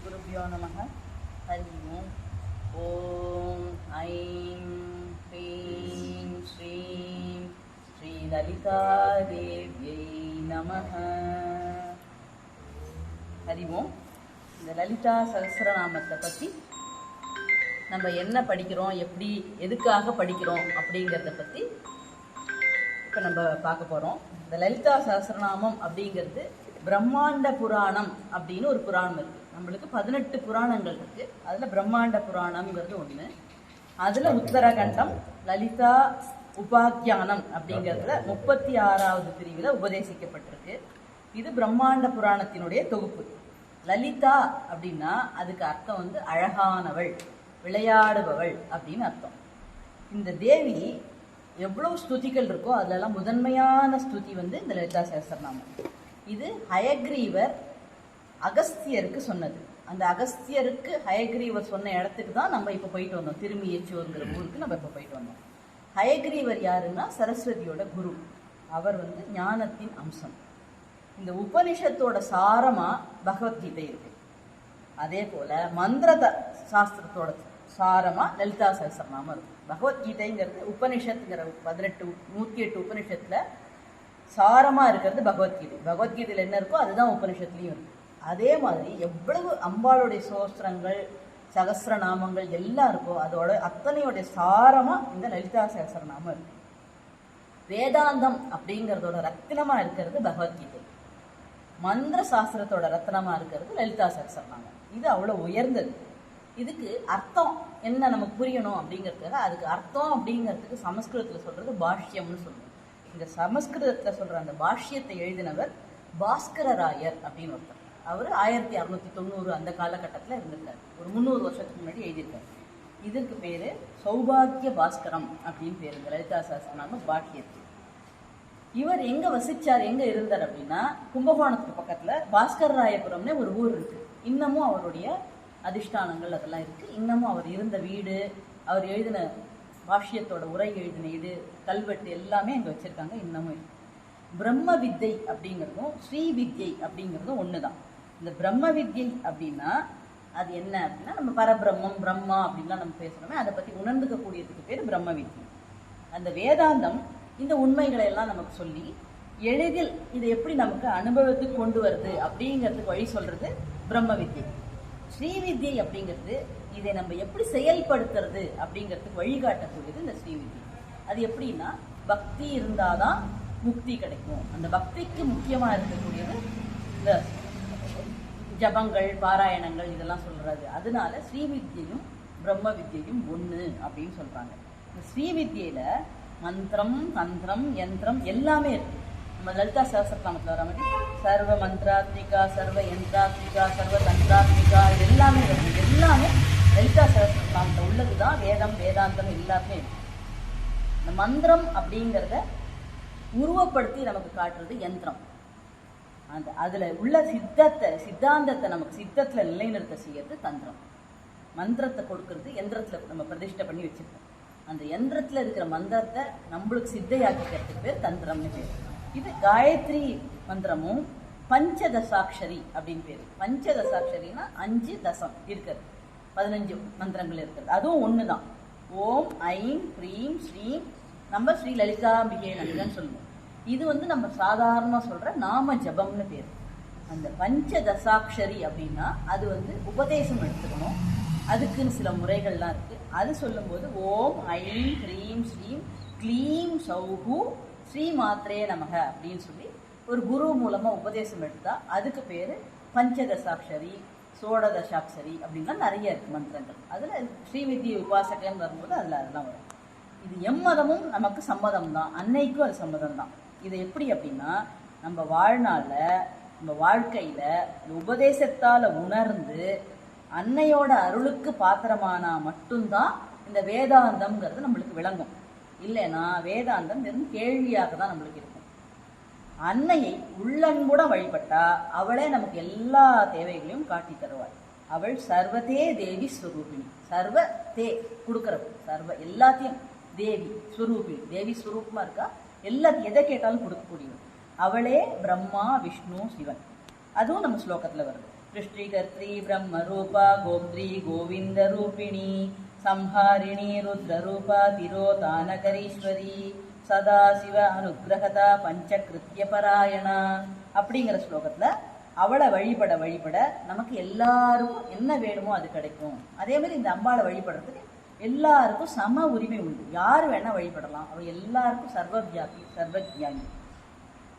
श्रीगुरुभ्यो नमः हरि ओम् ॐ ऐं ह्रीं श्रीं श्रीललितादेव्यै நமः ஹரி ஓம் இந்த லலிதா சகஸ்ரநாமத்தை பற்றி நம்ம என்ன படிக்கிறோம் எப்படி எதுக்காக படிக்கிறோம் அப்படிங்கிறத பற்றி இப்போ நம்ம பார்க்க போகிறோம் இந்த லலிதா சகஸ்ரநாமம் அப்படிங்கிறது பிரம்மாண்ட புராணம் அப்படின்னு ஒரு புராணம் இருக்குது நம்மளுக்கு பதினெட்டு புராணங்கள் இருக்குது அதில் பிரம்மாண்ட புராணம்ங்கிறது ஒன்று அதில் உத்தரகண்டம் லலிதா உபாக்கியானம் அப்படிங்கிறதுல முப்பத்தி ஆறாவது பிரிவில் உபதேசிக்கப்பட்டிருக்கு. இது பிரம்மாண்ட புராணத்தினுடைய தொகுப்பு. லலிதா அப்படின்னா அதுக்கு அர்த்தம் வந்து அழகானவள் விளையாடுபவள் அப்படின்னு அர்த்தம். இந்த தேவி எவ்வளவு ஸ்துதிகள் இருக்கோ அதிலெல்லாம் முதன்மையான ஸ்துதி வந்து இந்த லலிதா சகஸ்ரநாமம் இது ஹயக்ரீவர் அகஸ்தியருக்கு சொன்னது. அந்த அகஸ்தியருக்கு ஹயக்ரீவர் சொன்ன இடத்துக்கு தான் நம்ம இப்போ போயிட்டு வந்தோம். திரும்பி ஏச்சுவங்கிற ஊருக்கு நம்ம இப்போ போயிட்டு வந்தோம். ஹயக்ரீவர் யாருன்னா சரஸ்வதியோட குரு. அவர் வந்து ஞானத்தின் அம்சம். இந்த உபனிஷத்தோட சாரமா பகவத்கீதை இருக்கு. அதே போல மந்திர சாஸ்திரத்தோட சாரமா லலிதா சகஸ்ரநாமம் இருக்கு. பகவத்கீதைங்கிறது உபனிஷத்துங்கிற பதினெட்டு நூத்தி எட்டு உபனிஷத்துல சாரமா இருக்கிறது பகவத்கீதை. பகவத்கீதையில என்ன இருக்கோ அதுதான் உபனிஷத்துலயும் இருக்கு. அதே மாதிரி எவ்வளவு அம்பாளுடைய சோஸ்திரங்கள் சகஸ்ரநாமங்கள் எல்லாம் இருக்கோ அதோட அத்தனையோடைய சாரமாக இந்த லலிதா சகஸ்ரநாமம் இருக்கு. வேதாந்தம் அப்படிங்கிறதோட ரத்தினமாக இருக்கிறது பகவத்கீதை. மந்திர சாஸ்திரத்தோட ரத்னமாக இருக்கிறது லலிதா சகஸ்ரநாமம் இது அவ்வளோ உயர்ந்தது. இதுக்கு அர்த்தம் என்ன நமக்கு புரியணும் அப்படிங்கிறதுக்காக அதுக்கு அர்த்தம் அப்படிங்கிறதுக்கு சமஸ்கிருதத்தில் சொல்கிறது பாஷ்யம்னு சொல்லுவோம். இந்த சமஸ்கிருதத்தில் சொல்கிற அந்த பாஷ்யத்தை எழுதினவர் பாஸ்கரராயர் அப்படின்னு ஒருத்தர். அவர் ஆயிரத்தி அறுநூத்தி தொண்ணூறு அந்த காலகட்டத்தில் இருந்திருக்கார். ஒரு முந்நூறு வருஷத்துக்கு முன்னாடி எழுதியிருக்காரு. இதற்கு பேர் சௌபாகிய பாஸ்கரம் அப்படின்னு பேர் இந்த லலிதா சகஸ்ரநாம பாக்கியத்து இவர் எங்கே வசிச்சார் எங்கே இருந்தார் அப்படின்னா கும்பகோணத்துக்கு பக்கத்தில் பாஸ்கர் ராயபுரம்னு ஒரு ஊர் இருக்கு. இன்னமும் அவருடைய அதிஷ்டானங்கள் அதெல்லாம் இருக்கு. இன்னமும் அவர் இருந்த வீடு அவர் எழுதின பாஷ்யத்தோட உரை எழுதின இது கல்வெட்டு எல்லாமே அங்கே வச்சிருக்காங்க. இன்னமும் இருக்கு. பிரம்ம வித்தை அப்படிங்கிறதும் ஸ்ரீ வித்யை அப்படிங்கிறதும் ஒன்று தான் இந்த பிரம்ம வித்யை அப்படின்னா அது என்ன அப்படின்னா நம்ம பரபிரம்மம் பிரம்மா அப்படின்லாம் நம்ம பேசுகிறோமே அதை பற்றி உணர்ந்துக்க கூடியதுக்கு பேர் பிரம்ம வித்யை. அந்த வேதாந்தம் இந்த உண்மைகளை எல்லாம் நமக்கு சொல்லி எளிதில் இதை எப்படி நமக்கு அனுபவத்துக்கு கொண்டு வருது அப்படிங்கிறதுக்கு வழி சொல்றது பிரம்ம வித்யை. ஸ்ரீவித்யை அப்படிங்கிறது இதை நம்ம எப்படி செயல்படுத்துறது அப்படிங்கிறதுக்கு வழிகாட்டக்கூடியது இந்த ஸ்ரீவித்யை அது எப்படின்னா பக்தி இருந்தாதான் முக்தி கிடைக்கும். அந்த பக்திக்கு முக்கியமாக இருக்கக்கூடியது இந்த ஜபங்கள் பாராயணங்கள் இதெல்லாம் சொல்கிறாரு அதனால ஸ்ரீவித்யையும் பிரம்ம வித்யையும் ஒன்று அப்படின்னு சொல்கிறாங்க இந்த ஸ்ரீவித்யில மந்திரம் தந்திரம் யந்திரம் எல்லாமே இருக்குது நம்ம லலிதா சகசரநாமத்தில் வர மாதிரி சர்வ மந்திராத்மிகா சர்வ யந்திராத்மிகா சர்வ தந்திராத்மிகா இது எல்லாமே இருக்குது எல்லாமே லலிதா சகசரநாமத்தில் உள்ளதுதான் வேதம் வேதாந்தம் எல்லாமே இருக்குது இந்த மந்திரம் அப்படிங்கிறத உருவப்படுத்தி நமக்கு காட்டுறது யந்திரம். அந்த அதில் உள்ள சித்தத்தை சித்தாந்தத்தை நமக்கு சித்தத்தில் நிலைநிறுத்த செய்யறது தந்திரம். மந்திரத்தை கொடுக்கறது எந்திரத்தில் நம்ம பிரதிஷ்டை பண்ணி வச்சுருக்கோம். அந்த எந்திரத்தில் இருக்கிற மந்திரத்தை நம்மளுக்கு சித்தையாக்கிக்கிறதுக்கு பேர் தந்திரம்னு பேர். இது காயத்ரி மந்திரமும் பஞ்சதசாட்சரி அப்படின்னு பேரு. பஞ்சதசாட்சரினா அஞ்சு தசம் இருக்கிறது. பதினஞ்சு மந்திரங்கள் இருக்கிறது. அதுவும் ஒன்று தான் ஓம் ஐம் ஹ்ரீம் ஸ்ரீம். நம்ம ஸ்ரீ லலிதாம்பிகை நம்பிதான் சொல்லுவோம். இது வந்து நம்ம சாதாரணமாக சொல்கிற நாம ஜபம்னு பேர். அந்த பஞ்ச தசாட்சரி அப்படின்னா அது வந்து உபதேசம் எடுத்துக்கணும். அதுக்குன்னு சில முறைகள்லாம் இருக்குது அது சொல்லும்போது ஓம் ஐம் ஹ்ரீம் ஸ்ரீம் க்ளீம் சௌஹு ஸ்ரீ மாத்ரே நமக அப்படின்னு சொல்லி ஒரு குரு மூலமாக உபதேசம் எடுத்தால் அதுக்கு பேர் பஞ்சதசாட்சரி சோடதசாட்சரி அப்படின்லாம் நிறைய இருக்குது மந்திரங்கள். அதில் ஸ்ரீவித்ய உபாசகன் வரும்போது அதில் அதெல்லாம் வரும். இது எம்மதமும் நமக்கு சம்மதம் தான் அன்னைக்கும் அது சம்மதம் தான் இது எப்படி அப்படின்னா நம்ம வாழ்நாளில் நம்ம வாழ்க்கையில் உபதேசத்தால் உணர்ந்து அன்னையோட அருளுக்கு பாத்திரமானா மட்டும்தான் இந்த வேதாந்தம்ங்கிறது நம்மளுக்கு விளங்கும். இல்லைன்னா வேதாந்தம் வெறும் கேள்வியாக தான் நம்மளுக்கு இருக்கும். அன்னையை உள்ளன்புடன் வழிபட்டா அவளே நமக்கு எல்லா தேவைகளையும் காட்டி தருவாள். அவள் சர்வதே தேவி ஸ்வரூபிணி. சர்வ தே கொடுக்கறவள் சர்வ எல்லாத்தையும் தேவி ஸ்வரூபிணி. தேவி ஸ்வரூபமா இருக்கா? எல்லாத்து எதை கேட்டாலும் கொடுக்கக்கூடியவன் அவளே பிரம்மா விஷ்ணு சிவன். அதுவும் நம்ம ஸ்லோகத்தில் வருது. சிருஷ்டிகர்த்ரி பிரம்ம ரூபா கோப்திரி கோவிந்த ரூபிணி சம்ஹாரிணி ருத்ரரூபா திரோதானகரீஸ்வரி சதா சிவ அனுகிரகதா பஞ்சகிருத்திய பராயணா அப்படிங்கிற ஸ்லோகத்தில் அவளை வழிபட வழிபட நமக்கு எல்லாருக்கும் என்ன வேணுமோ அது கிடைக்கும். அதே மாதிரி இந்த அம்பாளை வழிபடுறதுக்கு எல்லாருக்கும் சம உரிமை உண்டு. யார் வேணால் வழிபடலாம். அவள் எல்லாருக்கும் சர்வவியாபி சர்வஜானி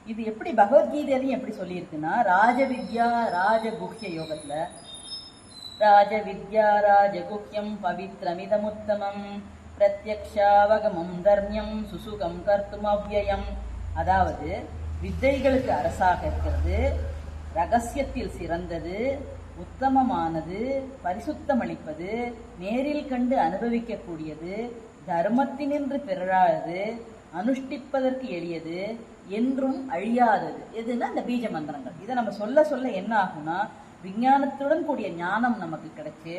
இது எப்படி பகவத்கீதையிலையும் எப்படி சொல்லியிருக்குன்னா ராஜவித்யா ராஜகுஹ்ய யோகத்தில் ராஜவித்யா ராஜகுஹ்யம் பவித்ரமிதமுத்தமம் பிரத்யக்ஷாவகமம் தர்மியம் சுசுகம் கர்த்தும் அவ்யயம் அதாவது வித்தைகளுக்கு அரசாக இருக்கிறது ரகசியத்தில் சிறந்தது உத்தமமானது பரிசுத்தமளிப்பது நேரில் கண்டு அனுபவிக்கக்கூடியது தர்மத்தினின்று பிறழாதது அனுஷ்டிப்பதற்கு எளியது என்றும் அழியாதது. எதுன்னா இந்த பீஜ மந்திரங்கள். இதை நம்ம சொல்ல சொல்ல என்ன ஆகும்னா விஞ்ஞானத்துடன் கூடிய ஞானம் நமக்கு கிடைச்சு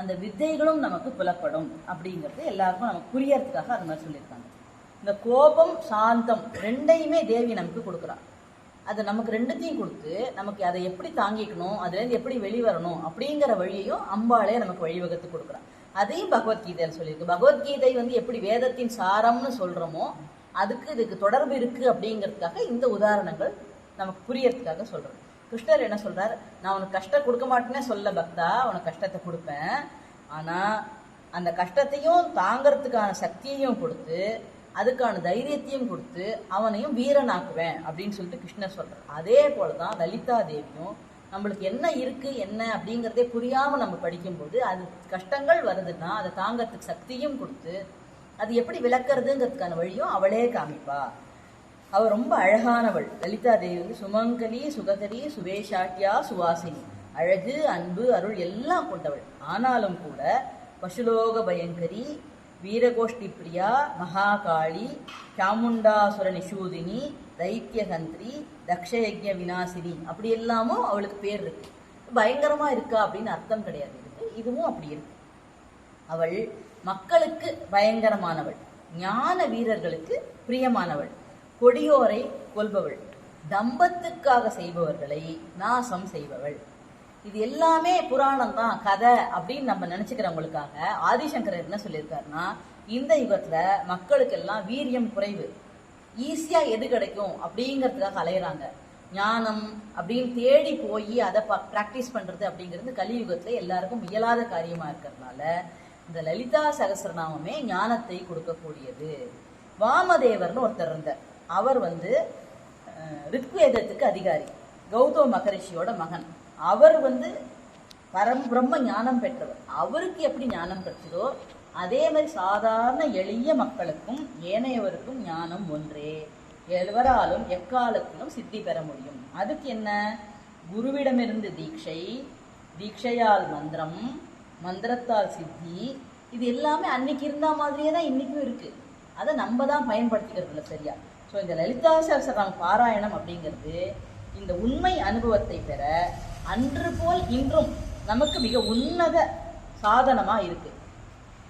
அந்த வித்தைகளும் நமக்கு புலப்படும் அப்படிங்கிறது எல்லாருக்கும் நமக்கு புரியறதுக்காக அது மாதிரி சொல்லியிருக்காங்க. இந்த கோபம் சாந்தம் ரெண்டையுமே தேவி நமக்கு கொடுக்குறான் அது நமக்கு ரெண்டுத்தையும் கொடுத்து நமக்கு அதை எப்படி தாங்கிக்கணும் அதுலேருந்து எப்படி வெளிவரணும் அப்படிங்கிற வழியையும் அம்பாளே நமக்கு வழிவகுத்து கொடுக்குறான். அதையும் பகவத்கீதையில் சொல்லியிருக்கு. பகவத்கீதை வந்து எப்படி வேதத்தின் சாரம்னு சொல்கிறோமோ அதுக்கு இதுக்கு தொடர்பு இருக்குது அப்படிங்கிறதுக்காக இந்த உதாரணங்கள் நமக்கு புரியறதுக்காக சொல்கிறோம் கிருஷ்ணர் என்ன சொல்கிறார் நான் உனக்கு கஷ்டம் கொடுக்க மாட்டேனே சொல்ல பக்தா உனக்கு கஷ்டத்தை கொடுப்பேன். ஆனால் அந்த கஷ்டத்தையும் தாங்கிறதுக்கான சக்தியையும் கொடுத்து அதுக்கான தைரியத்தையும் கொடுத்து அவனையும் வீரனாக்குவேன் அப்படின்னு சொல்லிட்டு கிருஷ்ணர் சொல்றார். அதே போலதான் லலிதா தேவியும் நம்மளுக்கு என்ன இருக்கு என்ன அப்படிங்கிறதே புரியாம நம்ம படிக்கும்போது அது கஷ்டங்கள் வருதுன்னா அதை தாங்கறதுக்கு சக்தியும் கொடுத்து அது எப்படி விளக்குறதுங்கிறதுக்கான வழியும் அவளே காமிப்பா. அவ ரொம்ப அழகானவள். லலிதா தேவி வந்து சுமங்கலி சுகதரி சுவேஷாட்டியா சுவாசினி. அழகு அன்பு அருள் எல்லாம் கொண்டவள். ஆனாலும் கூட பசுலோக பயங்கரி வீரகோஷ்டி பிரியா மகாகாளி சாமுண்டாசுர நிஷூதினி தைத்தியகந்திரி தக்ஷயஜ்ய விநாசினி அப்படி எல்லாமும் அவளுக்கு பேர் இருக்கு. பயங்கரமா இருக்கா அப்படின்னு அர்த்தம் கிடையாது. இருக்கு இதுவும் அப்படி இருக்கு. அவள் மக்களுக்கு பயங்கரமானவள். ஞான வீரர்களுக்கு பிரியமானவள். கொடியோரை கொல்பவள். தம்பத்துக்காக செய்பவர்களை நாசம் செய்பவள். இது எல்லாமே புராணம் தான் கதை அப்படின்னு நம்ம நினைச்சுக்கிறவங்களுக்காக ஆதிசங்கர் என்ன சொல்லியிருக்காருன்னா இந்த யுகத்துல மக்களுக்கெல்லாம் வீரியம் குறைவு. ஈஸியா எது கிடைக்கும் அப்படிங்கிறதுக்காக அலையிறாங்க. ஞானம் அப்படின்னு தேடி போய் அதை ப்ராக்டிஸ் பண்றது அப்படிங்கிறது கலியுகத்துல எல்லாருக்கும் இயலாத காரியமா இருக்கிறதுனால இந்த லலிதா சகசிரநாமமே ஞானத்தை கொடுக்கக்கூடியது. வாமதேவர்னு ஒருத்தர் இருந்தார். அவர் வந்து ரிக்வேதத்துக்கு அதிகாரி. கௌதம மகரிஷியோட மகன். அவர் வந்து பரம் பிரம்ம ஞானம் பெற்றவர். அவருக்கு எப்படி ஞானம் பெற்றதோ அதே மாதிரி சாதாரண எளிய மக்களுக்கும் ஏனையவருக்கும் ஞானம் ஒன்றே. எவராலும் எக்காலத்திலும் சித்தி பெற முடியும். அதுக்கு என்ன? குருவிடமிருந்து தீட்சை தீட்சையால் மந்திரம் மந்திரத்தால் சித்தி இது எல்லாமே அன்னைக்கு இருந்த மாதிரியே தான் இன்னைக்கும் இருக்கு. அதை நம்ம தான் பயன்படுத்திக்கிறது இல்லை சரியா? ஸோ இந்த லலிதா சாஸ்திரம் பாராயணம் அப்படிங்கிறது இந்த உண்மை அனுபவத்தை பெற அன்று போல் இன்றும் நமக்கு மிக உன்னத சாதனமாக இருக்கு.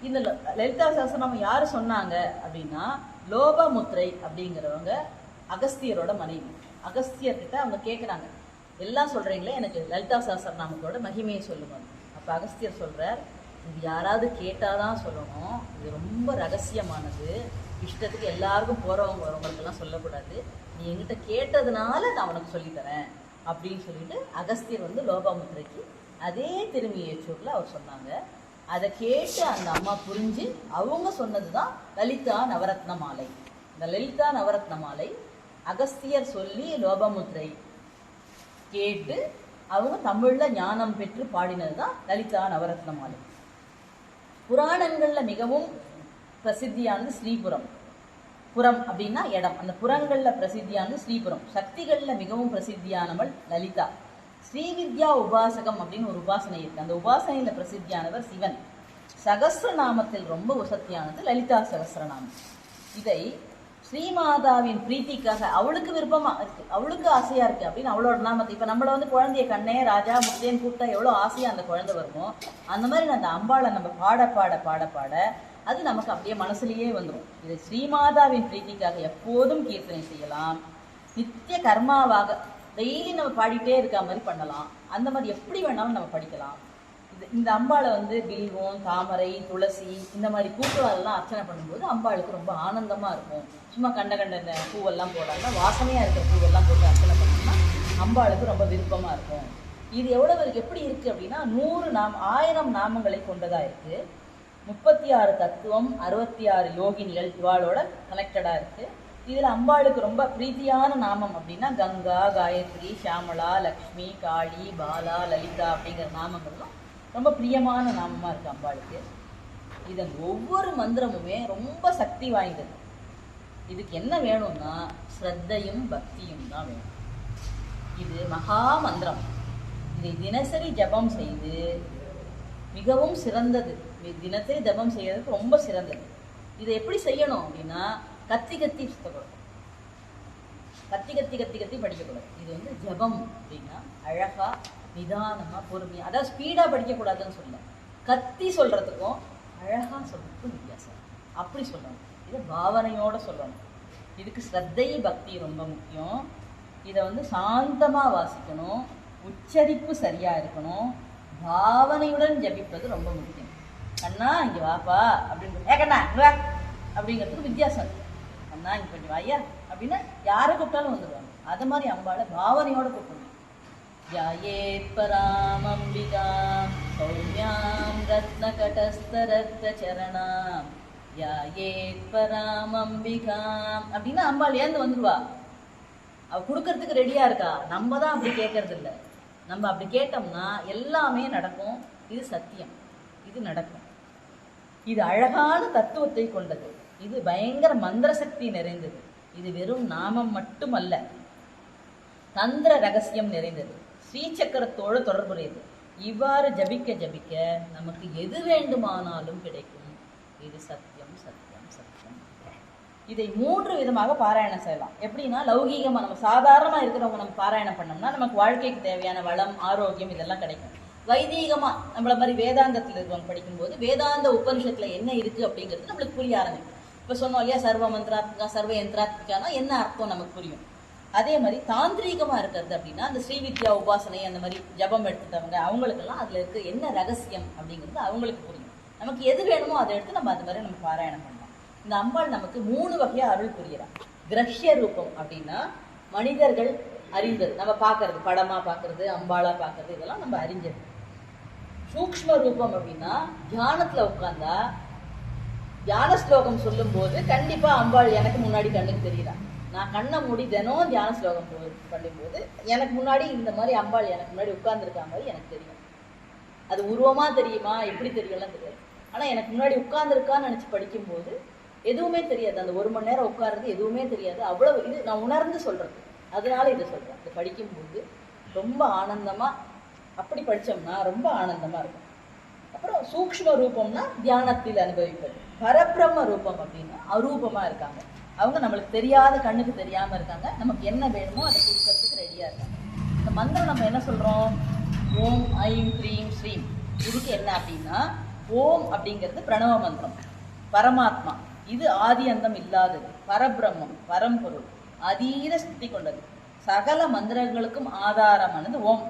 இந்த லலிதா சாஸ்திரம் யார் சொன்னாங்க அப்படின்னா லோபமுத்திரை அப்படிங்கிறவங்க அகஸ்தியரோட மனைவி. அகஸ்தியர்கிட்ட அவங்க கேட்குறாங்க எல்லாம் சொல்கிறீங்களே எனக்கு லலிதா சகசரநாமத்தோட மகிமையை சொல்லுவாங்க அப்போ அகஸ்தியர் சொல்கிறார் இது யாராவது கேட்டாதான் சொல்லணும். இது ரொம்ப ரகசியமானது. இஷ்டத்துக்கு எல்லாருக்கும் போகிறவங்க வரவங்களுக்கெல்லாம் சொல்லக்கூடாது. நீ என்கிட்ட கேட்டதுனால நான் உனக்கு சொல்லித்தரேன். அப்படின்னு சொல்லிட்டு அகஸ்தியர் வந்து லோபாமுத்திரைக்கு அதே திருமியேச்சூர்ல அவர் சொன்னாங்க. அதை கேட்டு அந்த அம்மா புரிஞ்சு அவங்க சொன்னது தான் லலிதா நவரத்ன மாலை. இந்த லலிதா நவரத்ன மாலை அகஸ்தியர் சொல்லி லோபமுத்திரை கேட்டு அவங்க தமிழில் ஞானம் பெற்று பாடினது தான் லலிதா நவரத்ன மாலை. புராணங்களில் மிகவும் பிரசித்தியானது ஸ்ரீபுரம். புறம் அப்படின்னா இடம். அந்த புறங்களில் பிரசித்தியானது ஸ்ரீபுரம். சக்திகளில் மிகவும் பிரசித்தியானவள் லலிதா. ஸ்ரீவித்யா உபாசகம் அப்படின்னு ஒரு உபாசனை இருக்கு. அந்த உபாசனையில் பிரசித்தியானவர் சிவன். சகசிரநாமத்தில் ரொம்ப உசத்தியானது லலிதா சகசிரநாமம். இதை ஸ்ரீமாதாவின் பிரீத்திக்காக அவளுக்கு விருப்பமா இருக்கு. அவளுக்கு ஆசையா இருக்கு அப்படின்னு அவளோட நாமத்தை. இப்ப நம்மள வந்து குழந்தைய கண்ணே ராஜா முத்தேன்னு கூப்பிட்டா எவ்வளவு ஆசையா அந்த குழந்தை வருமோ? அந்த மாதிரி அந்த அம்பாளை நம்ம பாட பாட பாட பாட அது நமக்கு அப்படியே மனசுலயே வந்துடும் இது ஸ்ரீமாதாவின் பிரீத்திக்காக எப்போதும் கீர்த்தனை செய்யலாம். நித்திய கர்மாவாக டெய்லி நம்ம பாடிட்டே இருக்க மாதிரி பண்ணலாம். அந்த மாதிரி எப்படி வேணாலும் நம்ம படிக்கலாம். இது இந்த அம்பாளை வந்து பில்வம் தாமரை துளசி இந்த மாதிரி பூக்களாலெல்லாம் அர்ச்சனை பண்ணும்போது அம்பாளுக்கு ரொம்ப ஆனந்தமாக இருக்கும். சும்மா கண்ட கண்ட இந்த பூவெல்லாம் போடாமல் வாசனையாக இருக்கிற பூவெல்லாம் போட்டு அர்ச்சனை பண்ணோம்னா அம்பாளுக்கு ரொம்ப விருப்பமாக இருக்கும். இது எவ்வளவு எப்படி இருக்கு அப்படின்னா நூறு நாம் ஆயிரம் நாமங்களை கொண்டதா இருக்கு. முப்பத்தி ஆறு தத்துவம் அறுபத்தி ஆறு யோகினிகள் இவாளோட கனெக்டடாக இருக்குது இதில் அம்பாளுக்கு ரொம்ப பிரீத்தியான நாமம் அப்படின்னா கங்கா காயத்ரி ஷியாமளா லக்ஷ்மி காளி பாலா லலிதா அப்படிங்கிற நாமங்களும் ரொம்ப பிரியமான நாமமாக இருக்குது அம்பாளுக்கு. இதன் ஒவ்வொரு மந்திரமுமே ரொம்ப சக்தி வாய்ந்தது. இதுக்கு என்ன வேணும்னா ஸ்ரத்தையும் பக்தியும் தான் வேணும். இது மகா மந்திரம். இதை தினசரி ஜெபம் செய்து மிகவும் சிறந்தது. தினசரி ஜெபம் செய்யறதுக்கு ரொம்ப சிறந்தது. இதை எப்படி செய்யணும் அப்படின்னா கத்தி கத்தி சுத்தக்கூடாது கத்தி கத்தி கத்தி கத்தி படிக்கக்கூடாது. இது வந்து ஜெபம் அப்படின்னா அழகா நிதானமா பொறுமையா அதாவது ஸ்பீடா படிக்கக்கூடாதுன்னு சொல்லலாம் கத்தி சொல்றதுக்கும் அழகா சொல்றதுக்கும் வித்தியாசம். அப்படி சொல்லணும். இதை பாவனையோட சொல்லணும். இதுக்கு ஸ்ரத்தை பக்தி ரொம்ப முக்கியம். இதை வந்து சாந்தமா வாசிக்கணும். உச்சரிப்பு சரியா இருக்கணும். பாவனையுடன் ஜபிப்பது ரொம்ப முக்கியம். அண்ணா இங்கே வாப்பா அப்படின்னு ஏ கண்ணா இங்கே அப்படிங்கிறதுக்கு வித்தியாசம் அண்ணா இங்கே கொஞ்சம் ஐயா அப்படின்னா யாரை கூப்பிட்டாலும் வந்துடுவாங்க அது மாதிரி அம்பாளை பாவனையோடு கூப்பிடணும். யாயேத்பராமம்பிகா சௌமியாம் ரத்ன கடஸ்தரத்த சரணாம் யாயேத்பராமம்பிகாம் அப்படின்னா அம்பாள் ஏந்து வந்துடுவா அவள் கொடுக்கறதுக்கு ரெடியாக இருக்கா? நம்ம தான் அப்படி கேட்கறது இல்லை நம்ம அப்படி கேட்டோம்னா எல்லாமே நடக்கும். இது சத்தியம். இது நடக்கும். இது அழகான தத்துவத்தை கொண்டது. இது பயங்கர மந்திர சக்தி நிறைந்தது. இது வெறும் நாமம் மட்டுமல்ல தந்திர ரகசியம் நிறைந்தது. ஸ்ரீசக்கரத்தோடு தொடர்புடையது. இவ்வாறு ஜபிக்க ஜபிக்க நமக்கு எது வேண்டுமானாலும் கிடைக்கும். இது சத்தியம் சத்தியம் சத்தியம். இதை மூன்று விதமாக பாராயணம் செய்யலாம். எப்படின்னா லௌகீகமாக நம்ம சாதாரணமாக இருக்கிறவங்க நம்ம பாராயணம் பண்ணோம்னா நமக்கு வாழ்க்கைக்கு தேவையான வளம் ஆரோக்கியம் இதெல்லாம் கிடைக்கும். வைதீகமா நம்மள மாதிரி வேதாந்தத்தில் இருக்கவங்க படிக்கும்போது வேதாந்த உபனிஷத்துல என்ன இருக்கு அப்படிங்கிறது நம்மளுக்கு புரிய ஆரம்பிக்கும். இப்ப சொன்னோம் இல்லையா சர்வ மந்திராத்மிகா சர்வ யந்திராத்மிகானா என்ன அர்த்தம் நமக்கு புரியும்? அதே மாதிரி தாந்திரீகமா இருக்கிறது அப்படின்னா அந்த ஸ்ரீவித்யா உபாசனை அந்த மாதிரி ஜபம் எடுத்துட்டவங்க அவங்களுக்கெல்லாம் அதுல இருக்க என்ன ரகசியம் அப்படிங்கிறது அவங்களுக்கு புரியும். நமக்கு எது வேணுமோ அதை எடுத்து நம்ம அது மாதிரி நம்ம பாராயணம் பண்ணலாம். இந்த அம்பாள் நமக்கு மூணு வகையா அருள் புரியலாம் கிரஹ்ய ரூபம் அப்படின்னா மனிதர்கள் அறிந்தது. நம்ம பார்க்கறது படமா பார்க்கறது அம்பாளா பார்க்கறது இதெல்லாம் நம்ம அறிஞ்சது. சூக்ஷ்ம ரூபம் அப்படின்னா தியானத்துல உட்கார்ந்தா தியான ஸ்லோகம் சொல்லும்போது கண்டிப்பா அம்பாள் எனக்கு முன்னாடி கண்ணுக்கு தெரியறா. நான் கண்ணை மூடி தினம் தியான ஸ்லோகம் பண்ணும்போது எனக்கு முன்னாடி இந்த மாதிரி அம்பாள் எனக்கு முன்னாடி உட்கார்ந்துருக்கா மாதிரி எனக்கு தெரியும். அது உருவமா தெரியுமா? எப்படி தெரியலாம் தெரியாது. ஆனா எனக்கு முன்னாடி உட்கார்ந்துருக்கான்னு நினைச்சு படிக்கும்போது எதுவுமே தெரியாது. அந்த ஒரு மணி நேரம் உட்கார்றது எதுவுமே தெரியாது. அவ்வளவு இது நான் உணர்ந்து சொல்றது. அதனால இதை சொல்றேன். இது படிக்கும்போது ரொம்ப ஆனந்தமா அப்படி படிச்சோம்னா ரொம்ப ஆனந்தமாக இருக்கும். அப்புறம் சூக்ஷ்ம ரூபம்னா தியானத்தில் அனுபவிப்பது. பரபிரம்ம ரூபம் அப்படின்னா அரூபமாக இருக்காங்க. அவங்க நம்மளுக்கு தெரியாத கண்ணுக்கு தெரியாமல் இருக்காங்க. நமக்கு என்ன வேணுமோ அதை கொடுக்கறதுக்கு ரெடியாக இருக்காங்க. இந்த மந்திரம் நம்ம என்ன சொல்கிறோம் ஓம் ஐம் க்ரீம் ஸ்ரீம். இதுக்கு என்ன அப்படின்னா ஓம் அப்படிங்கிறது பிரணவ மந்திரம். பரமாத்மா. இது ஆதி அந்தம் இல்லாதது. பரபிரம்மம் பரம்பொருள். அதீத சக்தி கொண்டது. சகல மந்திரங்களுக்கும் ஆதாரமானது ஓம்.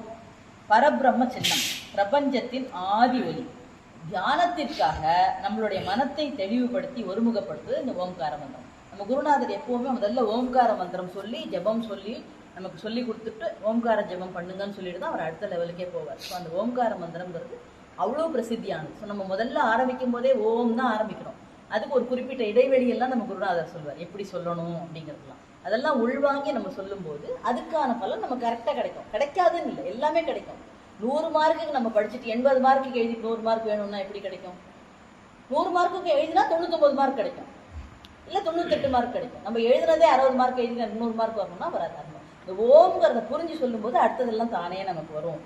பரபிரம்ம சின்னம் பிரபஞ்சத்தின் ஆதி ஒலி தியானத்திற்காக நம்மளுடைய மனத்தை தெளிவுபடுத்தி ஒருமுகப்படுத்துவது இந்த ஓம்கார மந்திரம். நம்ம குருநாதர் எப்போவுமே முதல்ல ஓம்கார மந்திரம் சொல்லி ஜெபம் சொல்லி நமக்கு சொல்லி கொடுத்துட்டு ஓம்கார ஜெபம் பண்ணுங்கன்னு சொல்லிட்டு தான் அவர் அடுத்த லெவலுக்கே போவார். ஸோ அந்த ஓம்கார மந்திரம்ங்கிறது அவ்வளோ பிரசித்தியானது. ஸோ நம்ம முதல்ல ஆரம்பிக்கும் போதே ஓம் தான் ஆரம்பிக்கிறோம். அதுக்கு ஒரு குறிப்பிட்ட இடைவெளியெல்லாம் நம்ம குருநாதர் சொல்வார். எப்படி சொல்லணும் அப்படிங்கிறதுலாம். அதெல்லாம் உள்வாங்கி நம்ம சொல்லும்போது அதுக்கான பலன் நம்ம கரெக்டாக கிடைக்கும். கிடைக்காதுன்னு இல்லை எல்லாமே கிடைக்கும். நூறு மார்க்குக்கு நம்ம படிச்சுட்டு எண்பது மார்க்குக்கு எழுதி நூறு மார்க் வேணும்னா எப்படி கிடைக்கும்? நூறு மார்க்குக்கு எழுதினா தொண்ணூத்தொம்பது மார்க் கிடைக்கும். இல்லை தொண்ணூத்தெட்டு மார்க் கிடைக்கும். நம்ம எழுதுனதே அறுபது மார்க் எழுதி நூறு மார்க் வரணும்னா வராது. அந்த இந்த ஓம்ங்கிறத புரிஞ்சு சொல்லும்போது அடுத்ததெல்லாம் தானே நமக்கு வரும்.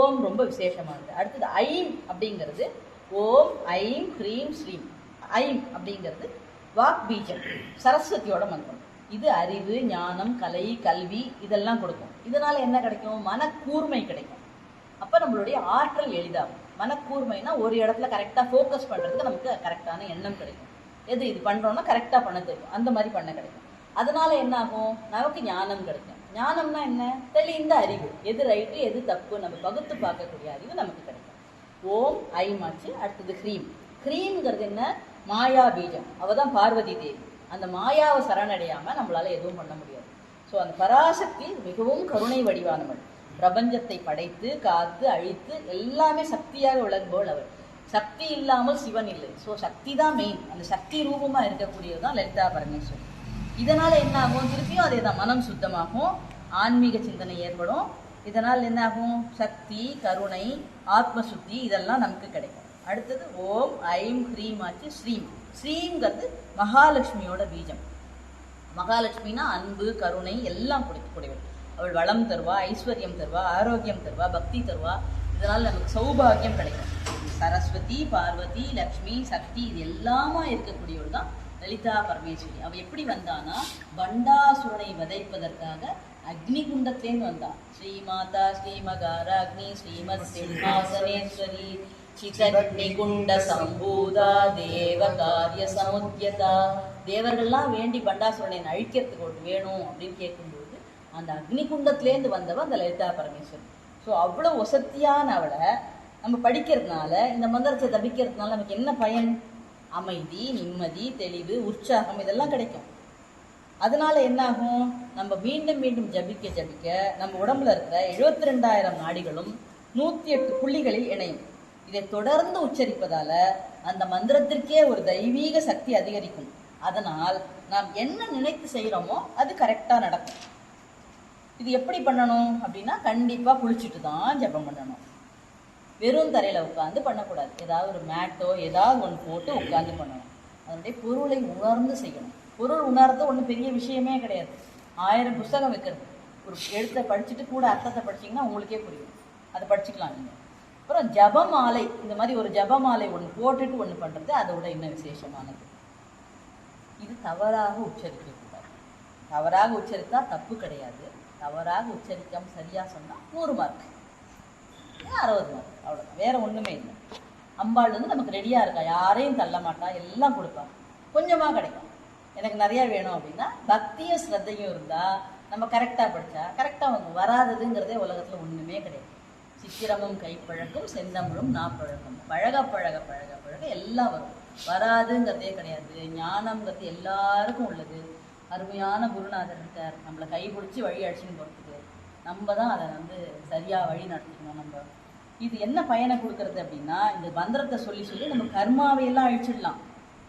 ஓம் ரொம்ப விசேஷமானது அடுத்தது ஐம் அப்படிங்கிறது ஓம் ஐம் ஹ்ரீம் ஸ்ரீம். ஐம் அப்படிங்கிறது வாக் பீஜம் சரஸ்வதியோட மந்திரம். இது அறிவு ஞானம் கலை கல்வி இதெல்லாம் கொடுக்கும். இதனால் என்ன கிடைக்கும்? மனக்கூர்மை கிடைக்கும். அப்போ நம்மளுடைய ஆற்றல் எளிதாகும். மனக்கூர்மைனா ஒரு இடத்துல கரெக்டாக ஃபோக்கஸ் பண்ணுறதுக்கு நமக்கு கரெக்டான எண்ணம் கிடைக்கும். எது இது பண்ணுறோம்னா கரெக்டாக பண்ண தெரியும். அந்த மாதிரி பண்ண கிடைக்கும். அதனால என்ன ஆகும்? நமக்கு ஞானம் கிடைக்கும். ஞானம்னா என்ன? தெளிந்த அறிவு. எது ரைட்டு எது தப்பு நம்ம பகுத்து பார்க்கக்கூடிய அறிவு நமக்கு கிடைக்கும். ஓம் ஐம் ஆச்சு அடுத்தது ஹ்ரீம். ஹ்ரீம்ங்கிறது என்ன? மாயா பீஜம் அவள் தான் பார்வதி தேவி. அந்த மாயாவை சரணடையாம நம்மளால எதுவும் பண்ண முடியாது. ஸோ அந்த பராசக்தி மிகவும் கருணை வடிவானவள். பிரபஞ்சத்தை படைத்து காத்து அழித்து எல்லாமே சக்தியாக விளங்குபவள் அவள். சக்தி இல்லாமல் சிவன் இல்லை. ஸோ சக்தி தான் மெயின் அந்த சக்தி ரூபமாக இருக்கக்கூடியது தான் லலிதா பரமேஸ்வரன். இதனால் என்ன ஆகும்? திருப்பியும் அதே தான். மனம் சுத்தமாகும். ஆன்மீக சிந்தனை ஏற்படும். இதனால் என்ன ஆகும்? சக்தி கருணை ஆத்ம சுத்தி இதெல்லாம் நமக்கு கிடைக்கும். அடுத்தது ஓம் ஐம் ஹ்ரீம் ஆச்சு ஸ்ரீம். ஸ்ரீங்கிறது மகாலட்சுமியோட பீஜம். மகாலட்சுமினா அன்பு கருணை எல்லாம் கொடுக்கக்கூடியவள் அவள் வளம் தருவா ஐஸ்வர்யம் தருவா ஆரோக்கியம் தருவா பக்தி தருவா. இதனால் நமக்கு சௌபாகியம் கிடைக்கும். சரஸ்வதி பார்வதி லக்ஷ்மி சக்தி இது எல்லாமா இருக்கக்கூடியவள் தான் லலிதா பரமேஸ்வரி. அவள் எப்படி வந்தானா பண்டாசுரனை வதைப்பதற்காக அக்னி குண்டத்திலேருந்து வந்தா ஸ்ரீமாதா ஸ்ரீமகார அக்னி ஸ்ரீமத் சிம்ஹாசனேஸ்வரி சிதக்னிகுண்ட சம்பூதா தேவ காரிய சமுத்தியதா தேவர்கள்லாம் வேண்டி பண்டாசுரனை அழிக்கிறதுக்கு ஒன்று வேணும் அப்படின்னு கேட்கும்போது அந்த அக்னி குண்டத்திலேருந்து வந்தவ அந்த லலிதா பரமேஸ்வரன். ஸோ அவ்வளோ வசத்தியான அவளை நம்ம படிக்கிறதுனால இந்த மந்திரத்தை தபிக்கிறதுனால நமக்கு என்ன பயன்? அமைதி நிம்மதி தெளிவு உற்சாகம் இதெல்லாம் கிடைக்கும். அதனால என்னாகும்? நம்ம மீண்டும் மீண்டும் ஜபிக்க ஜபிக்க நம்ம உடம்புல இருக்கிற எழுபத்தி ரெண்டாயிரம் நாடிகளும் நூற்றி எட்டு புள்ளிகளில் இணையும். இதை தொடர்ந்து உச்சரிப்பதால அந்த மந்திரத்திற்கே ஒரு தெய்வீக சக்தி அதிகரிக்கும். அதனால் நாம் என்ன நினைத்து செய்கிறோமோ அது கரெக்டாக நடக்கும். இது எப்படி பண்ணணும் அப்படின்னா கண்டிப்பாக குளிச்சுட்டு தான் ஜெபம் பண்ணணும். வெறும் தரையில் உட்காந்து பண்ணக்கூடாது. ஏதாவது ஒரு மேட்டோ ஏதாவது ஒன்று போட்டு உட்காந்து பண்ணணும். அதனுடைய பொருளை உணர்ந்து செய்யணும். பொருள் உணர்ந்து ஒன்றும் பெரிய விஷயமே கிடையாது. ஆயிரம் புஸ்தகம் வைக்கிறது. ஒரு எழுத்தை படிச்சுட்டு கூட அர்த்தத்தை படிச்சிங்கன்னா உங்களுக்கே புரியும். அதை படிச்சுக்கலாம் நீங்கள் அப்புறம் ஜபமாலை இந்த மாதிரி ஒரு ஜபமாலை ஒன்று போட்டுட்டு ஒன்று பண்ணுறது அதோட இன்னும் விசேஷமானது. இது தவறாக உச்சரிக்கக்கூடாது. தவறாக உச்சரித்தா தப்பு கிடையாது. தவறாக உச்சரிக்காமல் சரியாக சொன்னால் நூறு மார்க். அறுபது மார்க். அவ்வளோதான் வேற ஒன்றுமே இல்லை. அம்பாள் வந்து நமக்கு ரெடியாக இருக்கா? யாரையும் தள்ள மாட்டா. எல்லாம் கொடுப்பான் கொஞ்சமாக கிடைக்கும். எனக்கு நிறையா வேணும் அப்படின்னா பக்தியும் ஸ்ரத்தையும் இருந்தால் நம்ம கரெக்டாக படிச்சா கரெக்டாக வந்து வராததுங்கிறதே உலகத்தில் ஒன்றுமே கிடையாது. சித்திரமும் கைப்பழக்கம் செந்தமிழும் நாப்பழக்கம். பழக பழக பழக பழக எல்லாம் வரும். வராதுங்கிறதே கிடையாது. ஞானம்ங்கிறது எல்லாருக்கும் உள்ளது. அருமையான குருநாதர் இருக்கார். நம்மளை கை பிடிச்சி வழி அடிச்சுன்னு போகிறதுக்கு நம்ம தான் அதை வந்து சரியாக வழி நடத்திக்கணும் நம்ம. இது என்ன பயனை கொடுக்கறது அப்படின்னா இந்த மந்திரத்தை சொல்லி சொல்லி நம்ம கர்மாவை எல்லாம் அழிச்சிடலாம்.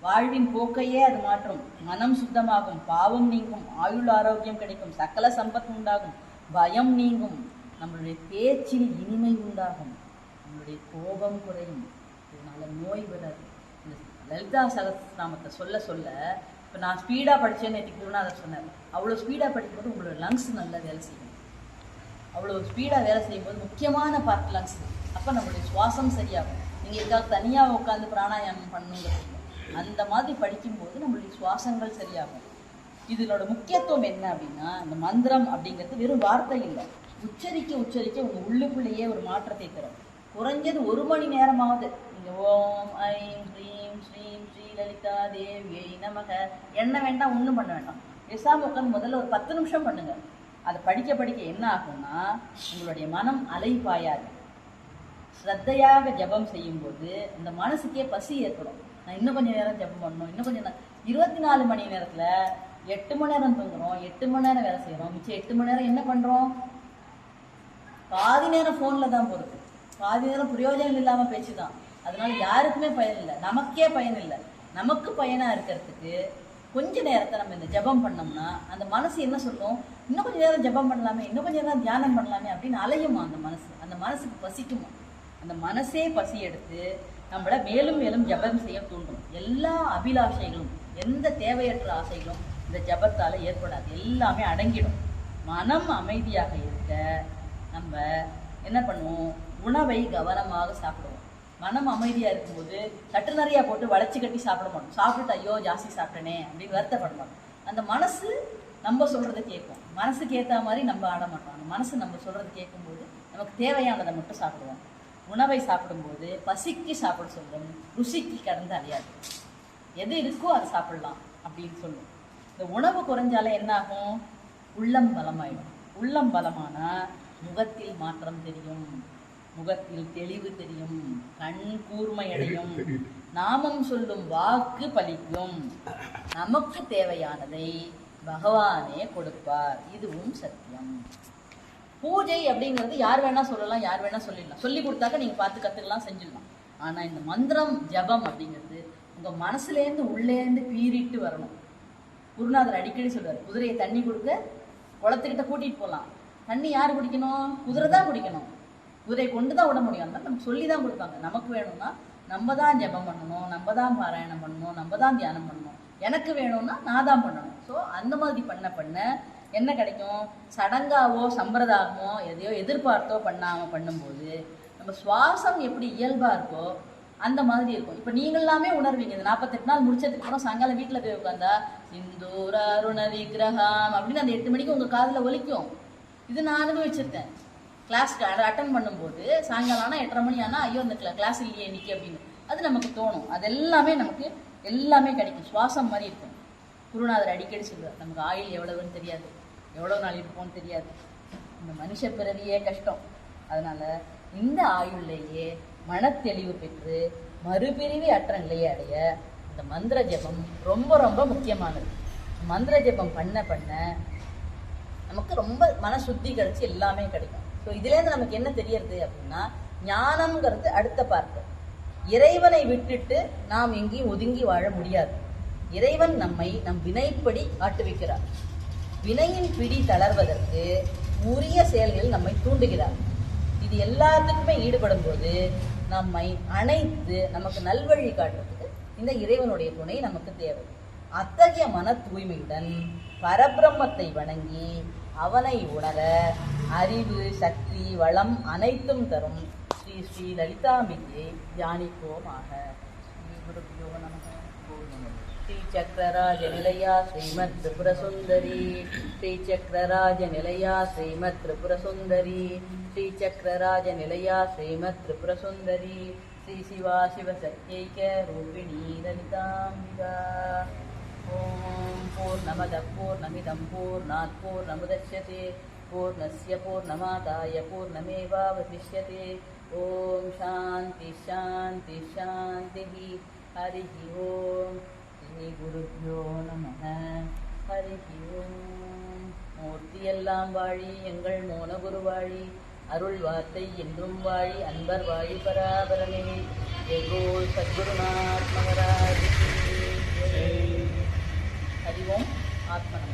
வாழ்வின் போக்கையே அது மாற்றும். மனம் சுத்தமாகும். பாவம் நீங்கும். ஆயுள் ஆரோக்கியம் கிடைக்கும். சக்கல சம்பத் உண்டாகும். பயம் நீங்கும். நம்மளுடைய பேச்சில் இனிமை உண்டாகும். நம்மளுடைய கோபம் குறையும். இதனால் நோய் வராது. இந்த லலிதா சகசிரநாமத்தை சொல்ல சொல்ல இப்போ நான் ஸ்பீடாக படித்தேன்னு நேற்று குருநாதர் சொன்னார். அவ்வளோ ஸ்பீடாக படிக்கும்போது உங்களோட லங்ஸ் நல்லா வேலை செய்யும். அவ்வளோ ஸ்பீடாக வேலை செய்யும்போது முக்கியமான பார்ட் லங்ஸ் அப்போ நம்மளுடைய சுவாசம் சரியாகும். நீங்கள் எதாவது தனியாக உட்காந்து பிராணாயாமம் பண்ணுங்கிறது அந்த மாதிரி படிக்கும்போது நம்மளுடைய சுவாசங்கள் சரியாகும். இதனோட முக்கியத்துவம் என்ன அப்படின்னா இந்த மந்திரம் அப்படிங்கிறது வெறும் வார்த்தை இல்லை. உச்சரிக்க உச்சரிக்க உங்கள் உள்ளுக்குள்ளேயே ஒரு மாற்றத்தை தரும் குறைஞ்சது ஒரு மணி நேரமாவது நீங்கள் ஓம் ஐம் ஹ்ரீம் ஸ்ரீம் ஸ்ரீ லலிதா தேவியை நமக. என்ன வேண்டாம் ஒன்றும் பண்ண வேண்டாம். பேசாம உட்காந்து முதல்ல ஒரு பத்து நிமிஷம் பண்ணுங்க. அதை படிக்க படிக்க என்ன ஆகும்னா உங்களுடைய மனம் அலை பாயாது. ஸ்ரத்தையாக ஜெபம் செய்யும்போது இந்த மனசுக்கே பசி ஏற்படும். நான் இன்னும் கொஞ்சம் நேரம் ஜெபம் பண்ணணும். இன்னும் கொஞ்சம் இருபத்தி நாலு மணி நேரத்தில் எட்டு மணி நேரம் தூங்குறோம் எட்டு மணி நேரம் வேலை செய்கிறோம் மிச்சம் எட்டு மணி நேரம் என்ன பண்ணுறோம் பாதி நேரம் ஃபோனில் தான் போகிறது பாதி நேரம் பிரயோஜனம் இல்லாமல் பேச்சு தான் அதனால் யாருக்குமே பயன் இல்லை. நமக்கே பயன் இல்லை. நமக்கு பயனாக இருக்கிறதுக்கு கொஞ்ச நேரத்தை நம்ம இந்த ஜெபம் பண்ணோம்னா அந்த மனசு என்ன சொல்லும்? இன்னும் கொஞ்சம் நேரம் ஜெபம் பண்ணலாமே இன்னும் கொஞ்சம் நேரம் தியானம் பண்ணலாமே அப்படின்னு அலையுமா அந்த மனசு? அந்த மனசுக்கு பசிக்குமா? அந்த மனசே பசி எடுத்து நம்மளை மேலும் மேலும் ஜெபம் செய்ய தூண்டும். எல்லா அபிலாஷைகளும் எந்த தேவையற்ற ஆசைகளும் இந்த ஜபத்தால் ஏற்படாது. எல்லாமே அடங்கிடும். மனம் அமைதியாக இருக்க நம்ம என்ன பண்ணுவோம்? உணவை கவனமாக சாப்பிடுவோம். மனம் அமைதியாக இருக்கும்போது தட்டு நிறையா போட்டு வளைச்சி கட்டி சாப்பிட மாட்டோம். சாப்பிட்டுட்டு ஐயோ ஜாஸ்தி சாப்பிட்டனே அப்படின்னு வருத்தப்பட மாட்டோம். அந்த மனசு நம்ம சொல்கிறத கேட்கும். மனசுக்கு ஏற்ற மாதிரி நம்ம ஆட மாட்டோம். அந்த மனசு நம்ம சொல்றது கேட்கும்போது நமக்கு தேவையானதை மட்டும் சாப்பிடுவோம். உணவை சாப்பிடும்போது பசிக்கு சாப்பிட சொல்லும் ருசிக்கு கடந்து அறியாது எது இருக்கோ அதை சாப்பிடலாம் அப்படின்னு சொல்லும் இந்த உணவு குறைஞ்சாலே என்ன ஆகும் உள்ளம் பலமாயிடும். உள்ளம் பலமானால் முகத்தில் மாற்றம் தெரியும். முகத்தில் தெளிவு தெரியும். கண் கூர்மையடையும். நாமம் சொல்லும் வாக்கு பலிக்கும். நமக்கு தேவையானதை பகவானே கொடுப்பார். இதுவும் சத்தியம். பூஜை அப்படிங்கிறது யார் வேணா சொல்லலாம் யார் வேணா சொல்லிடலாம். சொல்லி கொடுத்தாக்க நீங்க பார்த்து கத்துக்கலாம் செஞ்சிடலாம். ஆனா இந்த மந்திரம் ஜபம் அப்படிங்கிறது உங்க மனசுலேருந்து உள்ளேருந்து பீறிட்டு வரணும். குருநாதர் அடிக்கடி சொல்றாரு குதிரையை தண்ணி கொடுக்க குளத்துக்கிட்ட கூட்டிட்டு போகலாம் தண்ணி யார் குடிக்கணும்? குதிரை தான் குடிக்கணும். குதிரை கொண்டு தான் விட முடியும். அதனால நமக்கு சொல்லி தான் கொடுப்பாங்க. நமக்கு வேணும்னா நம்ம தான் ஜபம் பண்ணணும் நம்ம தான் பாராயணம் பண்ணணும் நம்ம தான் தியானம் பண்ணணும். எனக்கு வேணும்னா நான் தான் பண்ணணும். ஸோ அந்த மாதிரி பண்ண பண்ண என்ன கிடைக்கும்? சடங்காவோ சம்பிரதாயமோ எதையோ எதிர்பார்த்தோ பண்ணாமல் பண்ணும்போது நம்ம சுவாசம் எப்படி இயல்பாக இருக்கோ அந்த மாதிரி இருக்கும். இப்போ நீங்களாமே உணர்வீங்க இந்த நாற்பத்தெட்டு நாள் முடிச்சதுக்கு அப்புறம் சாயங்காலம் வீட்டில் போய் உட்காந்தா சிந்தூர அருண விக்கிரகம் அப்படின்னு அந்த எட்டு மணிக்கு உங்கள் காதில் ஒலிக்கும். இது நான் அனுபவிச்சிருக்கேன். கிளாஸ்க்கு அட்டன் பண்ணும்போது சாயங்காலம் ஆனால் எட்டரை மணி ஆனால் ஐயோ அந்த கிளாஸ் இல்லையே இன்னைக்கு அப்படின்னு. அது நமக்கு தோணும். அது எல்லாமே நமக்கு எல்லாமே கிடைக்கும். சுவாசம் மாதிரி இருக்கும். குருநாதர் அடிக்கடி சொல்லுவார் நமக்கு ஆயில் எவ்வளவுன்னு தெரியாது. எவ்வளோ நாள் இருப்போம்னு தெரியாது. இந்த மனுஷ பிறவியே கஷ்டம். அதனால இந்த ஆயுள்லேயே மனத்தெளிவு பெற்று மறுபிரிவி அற்ற நிலையை அடைய இந்த மந்திர ஜபம் ரொம்ப ரொம்ப முக்கியமானது. மந்திர ஜபம் பண்ண பண்ண நமக்கு ரொம்ப மன சுத்தி கிடைச்சி எல்லாமே கிடைக்கும். ஸோ இதுலேருந்து நமக்கு என்ன தெரியறது அப்படின்னா ஞானம்ங்கிறது அடுத்த பார்ப்பு. இறைவனை விட்டுட்டு நாம் எங்கேயும் ஒதுங்கி வாழ முடியாது. இறைவன் நம்மை நம் வினைப்படி ஆட்டுவிக்கிறார். வினையின் பிடி தளர்வதற்கு உரிய செயல்களில் நம்மை தூண்டுகிறார். இது எல்லாத்துக்குமே ஈடுபடும் போது நம்மை அணைத்து நமக்கு நல்வழி காட்டுறதுக்கு இந்த இறைவனுடைய துணை நமக்கு தேவை. அத்தகைய மன தூய்மையுடன் பரபிரம்மத்தை வணங்கி அவனை உணர அறிவு சக்தி வளம் அனைத்தும் தரும். ஸ்ரீ ஸ்ரீ லலிதாம்பிகை தியானிப்போமாக. ஸ்ரீ குருபியோ நமக. ஸ்ரீ சக்கரராஜ நிலையா ஸ்ரீமத் திரிபுர சுந்தரி ஸ்ரீ சக்கரராஜ நிலையா ஓம் பூர்ணமத பூர்ணமிதம் பூர்ணாத் பூர்ணமுதட்சதே பூர்ணஸ்ய பூர்ணமாதாய பூர்ணமேவாவசிஷ்யते ॐ शान्ति शान्ति शान्तिः। हरिः ॐ श्रीगुरुभ्यो नमः। हरिः ॐ மூர்த்தியெல்லாம் வாழி எங்கள் மோனகுரு வாழி அருள் வார்த்தை என்றும் வாழி அன்பர் வாழி பராபரமே ஜெகோ சத்குருநாத் மகராஜ் கி ஜெய். ஹரி ஓம் ஆத்மனம்